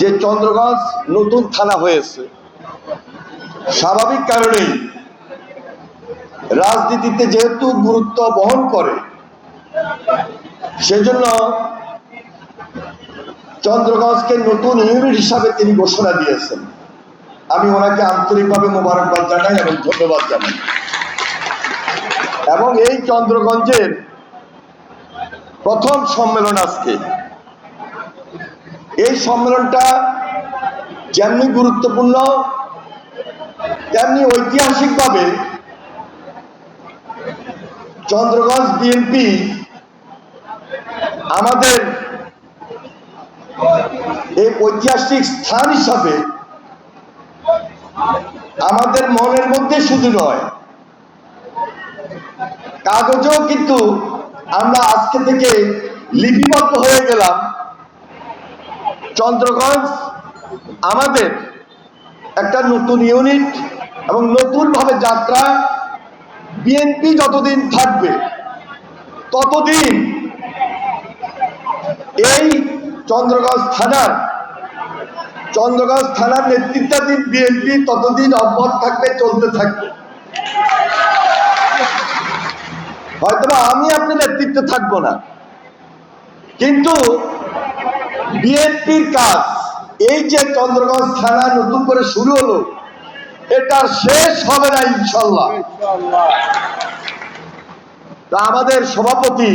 যে চন্দ্রগঞ্জ নতুন থানা হয়েছে। স্বাভাবিক কারণেই রাজনীতিতে যেহেতু গুরুত্ব বহন করে, সেজন্য চন্দ্রগঞ্জকে নতুন ইউনিট হিসাবে তিনি ঘোষণা দিয়েছেন। আমি ওনাকে আন্তরিকভাবে মোবারকবাদ জানাই এবং ধন্যবাদ জানাই। এবং এই চন্দ্রগঞ্জের প্রথম সম্মেলন আজকে। এই সম্মেলনটা যেমনি গুরুত্বপূর্ণ, তেমনি ঐতিহাসিকভাবে চন্দ্রগঞ্জ বিএনপি আমাদের এই ঐতিহাসিক স্থান হিসাবে আমাদের মনের মধ্যে শুধু নয়, কাগজেও কিন্তু আমরা আজকে থেকে লিপিবদ্ধ হয়ে গেলাম। চন্দ্রগঞ্জ, আমাদের একটা নতুন ইউনিট এবং নতুন ভাবে যাত্রা বিএনপি যতদিন থাকবে, ততদিন এই চন্দ্রগঞ্জ থানার চন্দ্রগঞ্জ থানার নেতৃত্বাধীন বিএনপি ততদিন অব্যাহত থাকবে, চলতে থাকবে। হয়তোবা আমি আপনার নেতৃত্বে থাকব না, কিন্তু বিএনপির কাজ এই যে চন্দ্রগঞ্জ থানা নতুন করে শুরু হলো এটা শেষ হবে না ইনশাল্লাহ। তা আমাদের সভাপতি